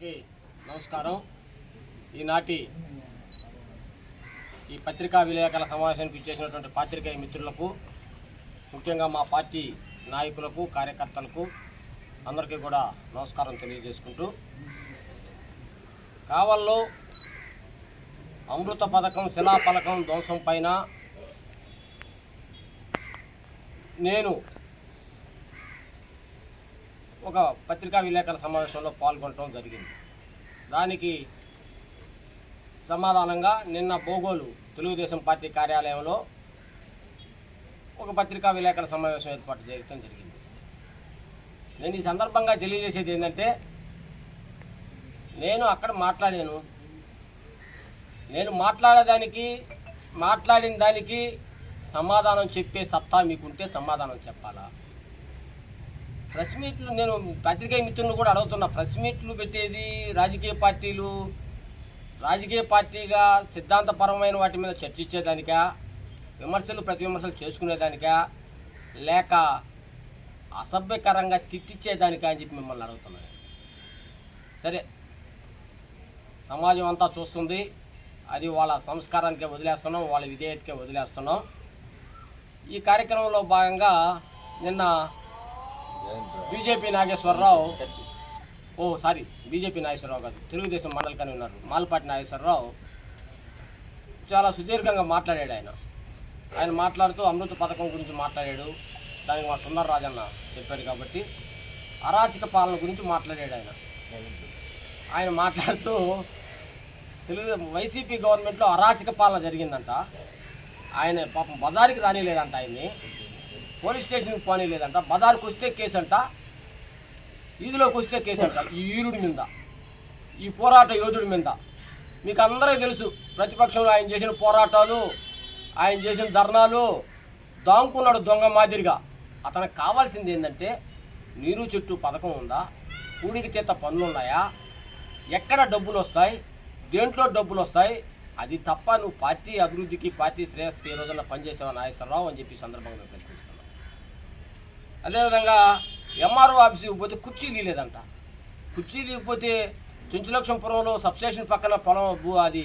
అందరికీ నమస్కారం. ఈనాటి ఈ పత్రికా విలేకరుల సమావేశానికి ఇచ్చేసినటువంటి పాత్రికేయ మిత్రులకు ముఖ్యంగా మా పార్టీ నాయకులకు కార్యకర్తలకు అందరికీ కూడా నమస్కారం తెలియజేసుకుంటూ కావల్లో అమృత పథకం శిలాఫలకం ధ్వంసం పైన నేను ఒక పత్రికా విలేకరుల సమావేశంలో పాల్గొనడం జరిగింది. దానికి సమాధానంగా నిన్న బోగోలు తెలుగుదేశం పార్టీ కార్యాలయంలో ఒక పత్రికా విలేకరుల సమావేశం ఏర్పాటు చేయడం జరిగింది. నేను ఈ సందర్భంగా తెలియజేసేది ఏంటంటే నేను అక్కడ మాట్లాడాను. నేను మాట్లాడేదానికి మాట్లాడిన దానికి సమాధానం చెప్పే సత్తా మీకుంటే సమాధానం చెప్పాలా? ప్రెస్ మీట్లు నేను పత్రికా మిత్రులను కూడా అడుగుతున్నా. ప్రెస్ మీట్లు పెట్టేది రాజకీయ పార్టీలు. రాజకీయ పార్టీగా సిద్ధాంతపరమైన వాటి మీద చర్చించేదానికా? విమర్శలు ప్రతి విమర్శలు చేసుకునేదానికా? లేక అసభ్యకరంగా తిట్టించేదానికా అని చెప్పి మిమ్మల్ని అడుగుతున్నాను సరే. సమాజం అంతా చూస్తుంది. అది వాళ్ళ సంస్కారానికే వదిలేస్తున్నాం వాళ్ళ విధేయతకే వదిలేస్తున్నాం. ఈ కార్యక్రమంలో భాగంగా నిన్న బీజేపీ నాగేశ్వరరావు. ఓ సారీ బీజేపీ నాగేశ్వరరావు కాదు. తెలుగుదేశం మండలి ఉన్నారు. మాలపాటి నాగేశ్వరరావు చాలా సుదీర్ఘంగా మాట్లాడాడు ఆయన. ఆయన మాట్లాడుతూ అమృత పథకం గురించి మాట్లాడాడు. దానికి మా సుందర రాజన్న చెప్పాడు కాబట్టి అరాచక పాలన గురించి మాట్లాడాడు ఆయన. ఆయన మాట్లాడుతూ తెలుగు వైసీపీ గవర్నమెంట్లో అరాచక పాలన జరిగిందంట. ఆయన పాపం బజారుకి రానిలేదంట ఆయన్ని. పోలీస్ స్టేషన్కి పోనీలేదంట బజార్కి వస్తే కేసు అంట వీధిలోకి వస్తే కేసు అంట ఈ వీరుడి మీద ఈ పోరాట యోధుడి మీద. మీకు అందరూ తెలుసు ప్రతిపక్షంలో ఆయన చేసిన పోరాటాలు ఆయన చేసిన ధర్నాలు దాంకున్నాడు దొంగ మాదిరిగా. అతనికి కావాల్సింది ఏంటంటే నీరు చెట్టు పథకం ఉందా? కూడికి తీత పనులు ఉన్నాయా? ఎక్కడ డబ్బులు వస్తాయి? దేంట్లో డబ్బులు వస్తాయి? అది తప్ప నువ్వు పార్టీ అభివృద్ధికి పార్టీ శ్రేయస్కి ఏ రోజున పనిచేసావు నాగేశ్వరరావు అని చెప్పి సందర్భంగా ప్రశ్నిస్తున్నాను. అదేవిధంగా ఎంఆర్ఓ ఆఫీస్కి పోతే కుర్చీ లేదంట కుర్చీ లేకపోతే చుంచులక్ష్మపురంలో సబ్స్టేషన్ పక్కన పొలం భూ అది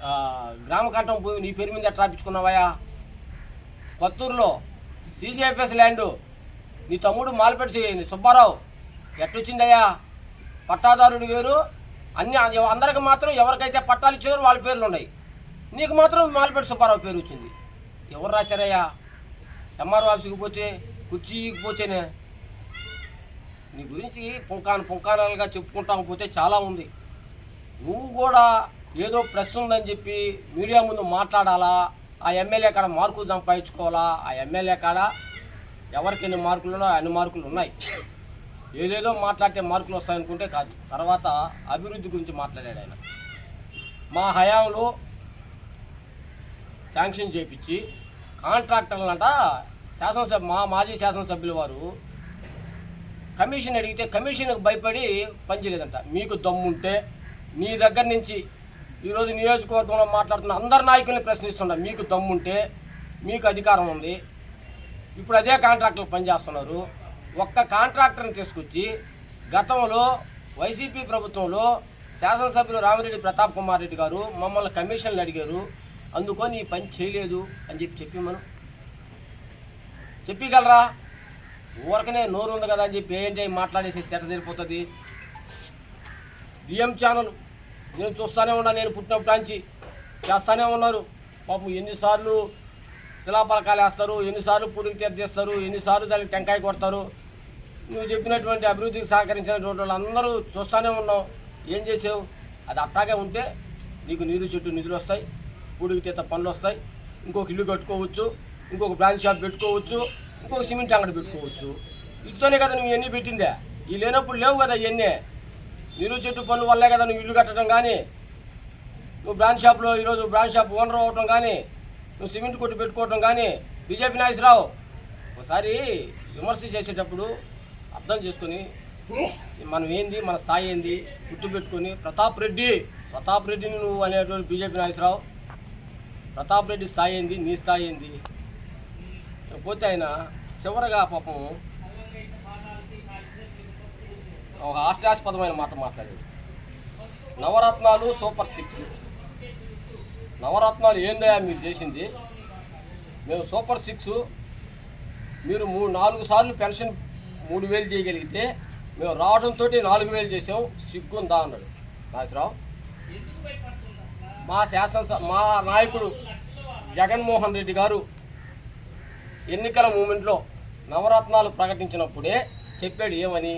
గ్రామకంఠం గ్రామ కంఠం భూమి నీ పేరు మీద ఎట్లా రాపించుకున్నావయ్యా కొత్తూరులో సీజీఎఫ్ఎస్ ల్యాండు నీ తమ్ముడు మాలపెట్టి సుబ్బారావు ఎట్టొచ్చిందయ్యా? పట్టాదారుడు వేరు. అన్ని అందరికి మాత్రం ఎవరికైతే పట్టాలు ఇచ్చారో వాళ్ళ పేర్లు ఉన్నాయి. నీకు మాత్రం మాలపెట్టి సుబ్బారావు పేరు వచ్చింది. ఎవరు రాశారయ్యా? ఎంఆర్ఓ ఆఫీస్కి పోతే కుర్చీకి పోతేనే నీ గురించి పుంకాను పుంకానాలుగా చెప్పుకుంటాం పోతే చాలా ఉంది. నువ్వు కూడా ఏదో ప్రెస్ ఉందని చెప్పి మీడియా ముందు మాట్లాడాలా? ఆ ఎమ్మెల్యే కాడ మార్కులు సంపాదించుకోవాలా? ఆ ఎమ్మెల్యే కాడ ఎవరికి ఎన్ని మార్కులు ఉన్నాయో అన్ని మార్కులు ఉన్నాయి. ఏదేదో మాట్లాడితే మార్కులు వస్తాయనుకుంటే కాదు. తర్వాత అభివృద్ధి గురించి మాట్లాడాడు ఆయన. మా హయాంలో శాంక్షన్ చేపించి కాంట్రాక్టర్లంట శాసనసభ మా మాజీ శాసనసభ్యుల వారు కమిషన్ అడిగితే కమిషన్కి భయపడి పనిచేయలేదంట మీకు దమ్ముంటే మీ దగ్గర నుంచి ఈరోజు నియోజకవర్గంలో మాట్లాడుతున్న అందరు నాయకుల్ని ప్రశ్నిస్తుండ మీకు దమ్ముంటే మీకు అధికారం ఉంది. ఇప్పుడు అదే కాంట్రాక్టర్లు పనిచేస్తున్నారు. ఒక్క కాంట్రాక్టర్ని తీసుకొచ్చి గతంలో వైసీపీ ప్రభుత్వంలో శాసనసభ్యులు రామిరెడ్డి ప్రతాప్ కుమార్ రెడ్డి గారు మమ్మల్ని కమిషన్లు అడిగారు. అందుకొని ఈ పని చేయలేదు అని చెప్పి చెప్పి మనం చెప్పగలరా? ఊరకనే నోరు ఉంది కదా అని చెప్పి ఏంటి మాట్లాడేసి తెర తీరిపోతుంది. డిఎం ఛానల్ నేను చూస్తూనే ఉన్నా నేను పుట్టినప్పటి నుంచి చేస్తూనే ఉన్నారు. పాపం ఎన్నిసార్లు శిలాపలకాలు వేస్తారు ఎన్నిసార్లు పుడికి తీస్తారు ఎన్నిసార్లు దానికి టెంకాయ కొడతారు. నువ్వు చెప్పినటువంటి అభివృద్ధికి సహకరించినటువంటి వాళ్ళందరూ చూస్తూనే ఉన్నావు. ఏం చేసావు? అది అట్టాగే ఉంటే నీకు నీరు చెట్టు నిధులు వస్తాయి పూడికి తీత పనులు వస్తాయి ఇంకొక ఇల్లు కట్టుకోవచ్చు. ఇంకొక బ్రాంచ్ షాప్ పెట్టుకోవచ్చు ఇంకొక సిమెంట్ అంగడి పెట్టుకోవచ్చు. ఇటుతోనే కదా నువ్వు ఇవన్నీ పెట్టిందే? ఈ లేనప్పుడు లేవు కదా ఇవన్నీ? నీరు చెట్టు పనుల వల్లే కదా నువ్వు ఇల్లు కట్టడం కానీ నువ్వు బ్రాంచ్ షాప్లో ఈరోజు బ్రాంచ్ షాప్ ఓనర్ అవ్వటం కానీ నువ్వు సిమెంట్ కొట్టి పెట్టుకోవటం కానీ బీజేపీ నాయసరావు ఒకసారి విమర్శ చేసేటప్పుడు అర్థం చేసుకొని మనం ఏంది మన స్థాయి ఏంది గుర్తుపెట్టుకొని ప్రతాప్ రెడ్డి ప్రతాప్ రెడ్డిని నువ్వు అనేటువంటి బీజేపీ నాయసరావు ప్రతాప్ రెడ్డి స్థాయి ఏంది నీ స్థాయి ఏంది? పోతే ఆయన చివరగా పాపం ఒక హాస్యాస్పదమైన మాట మాట్లాడాడు. నవరత్నాలు సూపర్ సిక్స్. నవరత్నాలు ఏందయ్యా మీరు చేసింది? మేము సూపర్ సిక్స్. మీరు మూడు నాలుగు సార్లు పెన్షన్ మూడు వేలు చేయగలిగితే మేము రావడంతో నాలుగు వేలు చేసాం. సిగ్గుందా అన్నాడు. నాసిరావు మా శాసనసభ మా నాయకుడు జగన్మోహన్ రెడ్డి గారు ఎన్నికల మూమెంట్లో నవరత్నాలు ప్రకటించినప్పుడే చెప్పాడు ఏమని?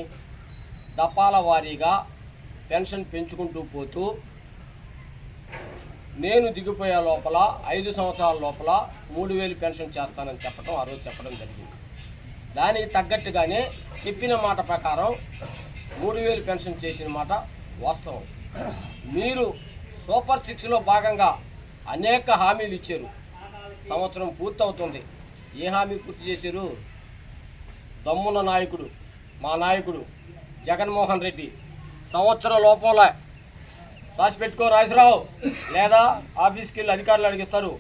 దపాల వారీగా పెన్షన్ పెంచుకుంటూ పోతూ నేను దిగిపోయే లోపల ఐదు సంవత్సరాల లోపల మూడు వేలు పెన్షన్ చేస్తానని చెప్పడం ఆ రోజు చెప్పడం జరిగింది. దానికి తగ్గట్టుగానే చెప్పిన మాట ప్రకారం మూడు వేలు పెన్షన్ చేసిన మాట వాస్తవం. మీరు సూపర్ సిక్స్లో భాగంగా అనేక హామీలు ఇచ్చారు. సంవత్సరం పూర్తవుతుంది. ఏ హామీ పూర్తి చేశారు? దమ్మున్న నాయకుడు మా నాయకుడు జగన్మోహన్ రెడ్డి సంవత్సరం లోపంలో రాసి పెట్టుకో రాజరావు లేదా ఆఫీస్కి వెళ్ళి అధికారులు అడిగిస్తారు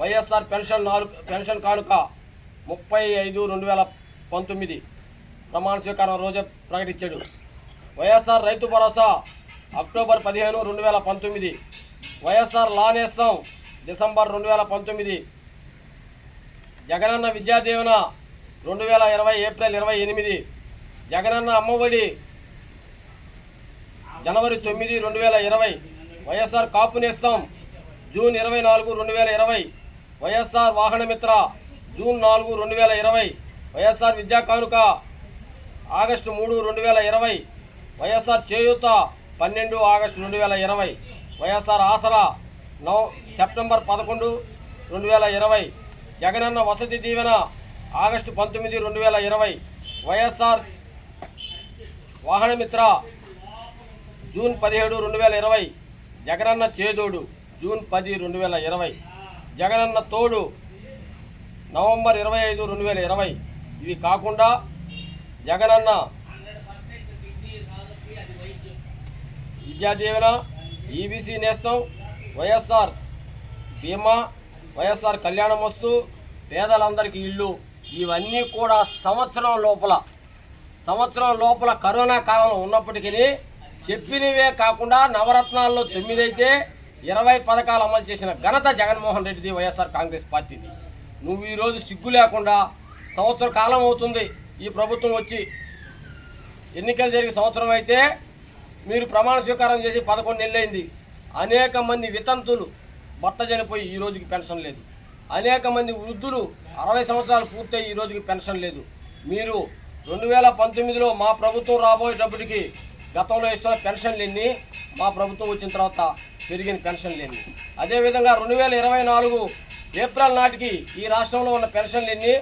వైఎస్ఆర్ పెన్షన్ నాలుగు పెన్షన్ కానుక ముప్పై ఐదు రెండు వేల పంతొమ్మిది ప్రమాణ స్వీకారం రోజే ప్రకటించాడు. వైఎస్ఆర్ రైతు భరోసా అక్టోబర్ పదిహేను రెండు వేల పంతొమ్మిది వైఎస్ఆర్ లా నేస్తం డిసెంబర్ రెండు వేల పంతొమ్మిది జగనన్న విద్యాదీవెన రెండు వేల ఇరవై ఏప్రిల్ ఇరవై ఎనిమిది జగనన్న అమ్మఒడి జనవరి తొమ్మిది రెండు వేల ఇరవై వైఎస్ఆర్ కాపు నేస్తం జూన్ ఇరవై నాలుగు రెండు వేల ఇరవై వైఎస్ఆర్ వాహనమిత్ర జూన్ నాలుగు రెండు వేల ఇరవై వైఎస్ఆర్ విద్యా కానుక ఆగస్టు మూడు రెండు వేల ఇరవై వైఎస్ఆర్ చేయూత పన్నెండు ఆగస్టు రెండు వేల ఇరవై వైఎస్ఆర్ ఆసరా నవ సెప్టెంబర్ పదకొండు రెండు వేల ఇరవై జగనన్న వసతి దీవెన ఆగస్టు పంతొమ్మిది రెండు వేల ఇరవై. వైఎస్ఆర్ వాహనమిత్ర జూన్ పదిహేడు రెండు వేల ఇరవై. జగనన్న చేదోడు జూన్ పది రెండు వేల ఇరవై. జగనన్న తోడు నవంబర్ ఇరవై ఐదు రెండు వేల ఇరవై. ఇవి కాకుండా జగనన్న విద్యా దీవెన ఈబీసీ నేస్తం వైఎస్ఆర్ బీమా వైఎస్ఆర్ కళ్యాణం వస్తూ పేదలందరికీ ఇల్లు. ఇవన్నీ కూడా సంవత్సరం లోపల. సంవత్సరం లోపల కరోనా కాలం ఉన్నప్పటికీ చెప్పినవే కాకుండా నవరత్నాల్లో తొమ్మిదైతే ఇరవై పథకాలు అమలు చేసిన ఘనత జగన్మోహన్ రెడ్డిది వైఎస్ఆర్ కాంగ్రెస్ పార్టీది నువ్వు ఈరోజు సిగ్గు లేకుండా సంవత్సర కాలం అవుతుంది. ఈ ప్రభుత్వం వచ్చి ఎన్నికలు జరిగే సంవత్సరం అయితే మీరు ప్రమాణ స్వీకారం చేసి పదకొండు నెలలైంది అనేక మంది వితంతులు భర్త చనిపోయి ఈ రోజుకి పెన్షన్ లేదు. అనేక మంది వృద్ధులు అరవై సంవత్సరాలు పూర్తయి ఈ రోజుకి పెన్షన్ లేదు. మీరు రెండు వేల పంతొమ్మిదిలో మా ప్రభుత్వం రాబోయేటప్పటికి గతంలో ఇస్తున్న పెన్షన్లు ఎన్ని మా ప్రభుత్వం వచ్చిన తర్వాత పెరిగిన పెన్షన్లు ఎన్ని అదేవిధంగా రెండు వేల ఇరవై నాలుగు ఏప్రిల్ నాటికి ఈ రాష్ట్రంలో ఉన్న పెన్షన్లు ఎన్ని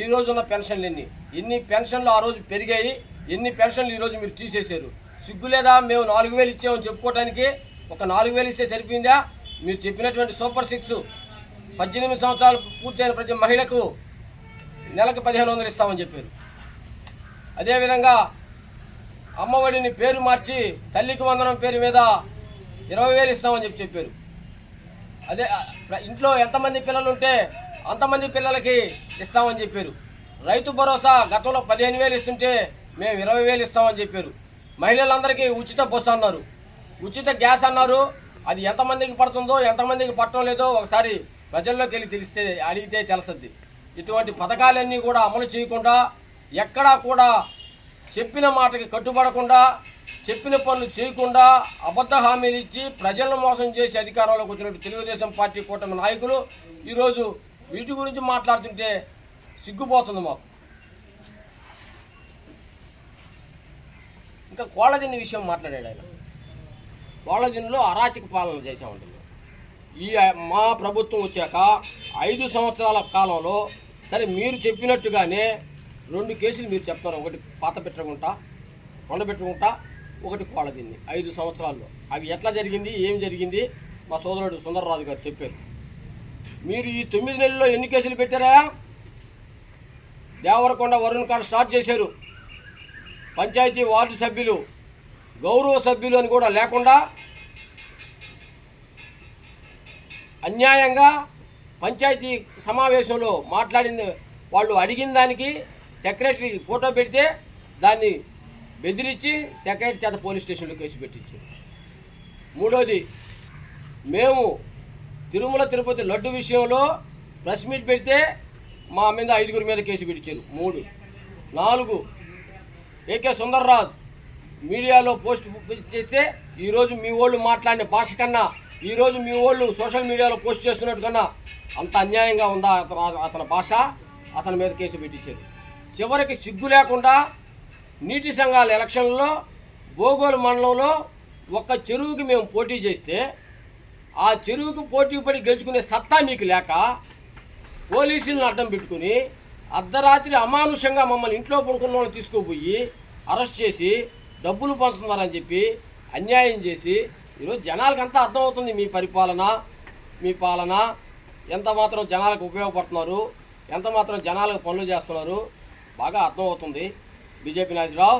ఈ రోజు ఉన్న పెన్షన్లు ఎన్ని ఎన్ని పెన్షన్లు ఆ రోజు పెరిగాయి ఎన్ని పెన్షన్లు ఈరోజు మీరు తీసేశారు? సిగ్గు లేదా? మేము నాలుగు వేలు ఇచ్చామని చెప్పుకోవడానికి ఒక నాలుగు వేలు ఇస్తే సరిపోయిందా? మీరు చెప్పినటువంటి సూపర్ సిక్స్ పద్దెనిమిది సంవత్సరాలు పూర్తయిన ప్రతి మహిళకు నెలకు పదిహేను వందలు ఇస్తామని చెప్పారు. అదేవిధంగా అమ్మఒడిని పేరు మార్చి తల్లికి వందనం పేరు మీద ఇరవై వేలు ఇస్తామని చెప్పి చెప్పారు. అదే ఇంట్లో ఎంతమంది పిల్లలు ఉంటే అంతమంది పిల్లలకి ఇస్తామని చెప్పారు. రైతు భరోసా గతంలో పదిహేను వేలు ఇస్తుంటే మేము ఇరవై వేలు ఇస్తామని చెప్పారు. మహిళలందరికీ ఉచిత బస్సు అన్నారు. ఉచిత గ్యాస్ అన్నారు. అది ఎంతమందికి పడుతుందో ఎంతమందికి పట్టడం లేదో ఒకసారి ప్రజల్లోకి వెళ్ళి తెలిస్తే అడిగితే తెలుస్తుంది. ఇటువంటి పథకాలన్నీ కూడా అమలు చేయకుండా ఎక్కడా కూడా చెప్పిన మాటకి కట్టుబడకుండా చెప్పిన పనులు చేయకుండా అబద్ధ హామీలు ఇచ్చి ప్రజలను మోసం చేసి అధికారంలోకి వచ్చినట్టు తెలుగుదేశం పార్టీ కూటమి నాయకులు ఈరోజు వీటి గురించి మాట్లాడుతుంటే సిగ్గుపోతుంది మాకు. ఇంకా కోళ్ళదిన్ని విషయం మాట్లాడాడు ఆయన. కోళ్ళదిన్నిలో అరాచక పాలన చేసే ఉంటుంది ఈ మా ప్రభుత్వం వచ్చాక ఐదు సంవత్సరాల కాలంలో సరే మీరు చెప్పినట్టుగానే రెండు కేసులు మీరు చెప్తారు ఒకటి పాత పెట్టకుంటా కొండ పెట్టుకుంటా ఒకటి కోళ్ళదిన్ని ఐదు సంవత్సరాల్లో. అవి ఎట్లా జరిగింది ఏం జరిగింది? మా సోదరుడు సుందరరాజు గారు చెప్పారు. మీరు ఈ తొమ్మిది నెలల్లో ఎన్ని కేసులు పెట్టారా? దేవరకొండ వరుణ్ కార్డ్ స్టార్ట్ చేశారు. పంచాయతీ వార్డు సభ్యులు గౌరవ సభ్యులు అని కూడా లేకుండా అన్యాయంగా పంచాయతీ సమావేశంలో మాట్లాడింది. వాళ్ళు అడిగిన దానికి సెక్రటరీ ఫోటో పెడితే దాన్ని బెదిరించి సెక్రటరీ చేత పోలీస్ స్టేషన్లో కేసు పెట్టించారు. మూడోది మేము తిరుమల తిరుపతి లడ్డు విషయంలో ప్రెస్ మీట్ పెడితే మా మీద ఐదుగురి మీద కేసు పెట్టించారు. మూడు నాలుగు ఏకే సుందర్రాజ్ మీడియాలో పోస్ట్ చేస్తే ఈరోజు మీ వాళ్ళు మాట్లాడిన భాష కన్నా ఈరోజు మీ వాళ్ళు సోషల్ మీడియాలో పోస్ట్ చేస్తున్నట్టు కన్నా అంత అన్యాయంగా ఉందా అతను అతని భాష? అతని మీద కేసు పెట్టించారు. చివరికి సిగ్గు లేకుండా నీటి సంఘాల ఎలక్షన్లో బోగోలు మండలంలో ఒక్క చెరువుకి మేము పోటీ చేస్తే ఆ చెరువుకు పోటీ పడి గెలుచుకునే సత్తా మీకు లేక పోలీసులను అడ్డం పెట్టుకుని అర్ధరాత్రి అమానుషంగా మమ్మల్ని ఇంట్లో పడుకున్న వాళ్ళని తీసుకుపోయి అరెస్ట్ చేసి డబ్బులు పంచుతున్నారని చెప్పి అన్యాయం చేసి ఈరోజు జనాలకంతా అర్థమవుతుంది మీ పరిపాలన మీ పాలన ఎంత మాత్రం జనాలకు ఉపయోగపడుతున్నారు ఎంత మాత్రం జనాలకు పనులు చేస్తున్నారు బాగా అర్థమవుతుంది. బీజేపీ నాయకురావు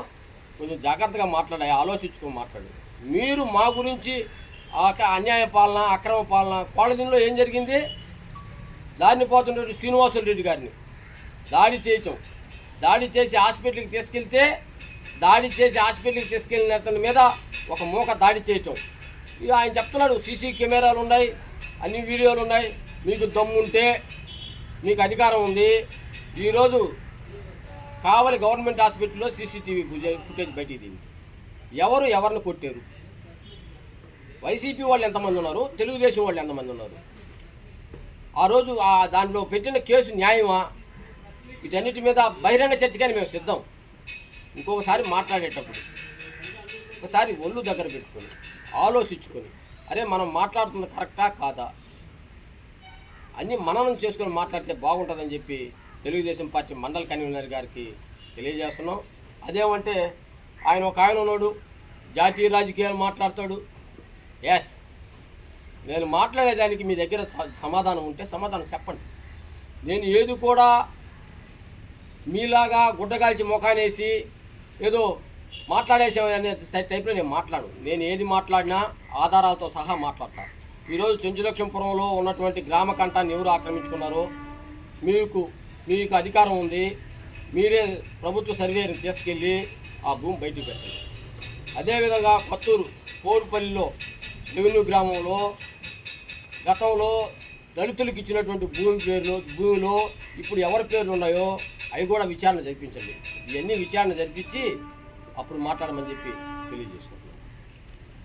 కొంచెం జాగ్రత్తగా మాట్లాడాయి ఆలోచించుకొని మాట్లాడు మీరు మా గురించి ఆ అన్యాయ పాలన అక్రమ పాలన కోడదిలో ఏం జరిగింది? దారిని పోతున్నటువంటి శ్రీనివాసులు రెడ్డి గారిని దాడి చేయటం. దాడి చేసి హాస్పిటల్కి తీసుకెళ్తే దాడి చేసి హాస్పిటల్కి తీసుకెళ్ళిన అతని మీద ఒక మూక దాడి చేయటం. ఇక ఆయన చెప్తున్నాడు సీసీ కెమెరాలు ఉన్నాయి అన్ని వీడియోలు ఉన్నాయి మీకు దమ్ముంటే మీకు అధికారం ఉంది. ఈరోజు కావలి గవర్నమెంట్ హాస్పిటల్లో సీసీటీవీ ఫుటేజ్ బయటికి దిగింది. ఎవరు ఎవరిని కొట్టారు? వైసీపీ వాళ్ళు ఎంతమంది ఉన్నారు? తెలుగుదేశం వాళ్ళు ఎంతమంది ఉన్నారు? ఆ రోజు ఆ దాంట్లో పెట్టిన కేసు న్యాయమా? వీటన్నిటి మీద బహిరంగ చర్చగానే మేము సిద్ధం. ఇంకొకసారి మాట్లాడేటప్పుడు ఒకసారి ఒళ్ళు దగ్గర పెట్టుకొని ఆలోచించుకొని అరే మనం మాట్లాడుతున్నది కరెక్టా కాదా? అన్నీ మననం చేసుకొని మాట్లాడితే బాగుంటుందని చెప్పి తెలుగుదేశం పార్టీ మండల కన్వీనర్ గారికి తెలియజేస్తున్నాం. అదేమంటే ఆయన ఒక ఆయన ఉన్నాడు జాతీయ రాజకీయాలు మాట్లాడతాడు. ఎస్ నేను మాట్లాడేదానికి మీ దగ్గర స- సమాధానం ఉంటే సమాధానం చెప్పండి. నేను ఏది కూడా మీలాగా గుడ్డగాల్చి ముఖానేసి ఏదో మాట్లాడేసేవనే టైప్లో నేను మాట్లాడు నేను ఏది మాట్లాడినా ఆధారాలతో సహా మాట్లాడతాను ఈరోజు చెంచులక్ష్మపురంలో ఉన్నటువంటి గ్రామ కంఠాన్ని ఎవరు ఆక్రమించుకున్నారో మీకు మీకు అధికారం ఉంది. మీరే ప్రభుత్వ సర్వేని తీసుకెళ్ళి ఆ భూమి బయటికి పెట్టండి. అదేవిధంగా కొత్తూరు పోరుపల్లిలో రెవెన్యూ గ్రామంలో గతంలో దళితులకు ఇచ్చినటువంటి భూమి పేర్లు భూమిలో ఇప్పుడు ఎవరి పేర్లు ఉన్నాయో అవి కూడా విచారణ జరిపించండి. ఇవన్నీ విచారణ జరిపించి అప్పుడు మాట్లాడమని చెప్పి తెలియజేసుకుంటాం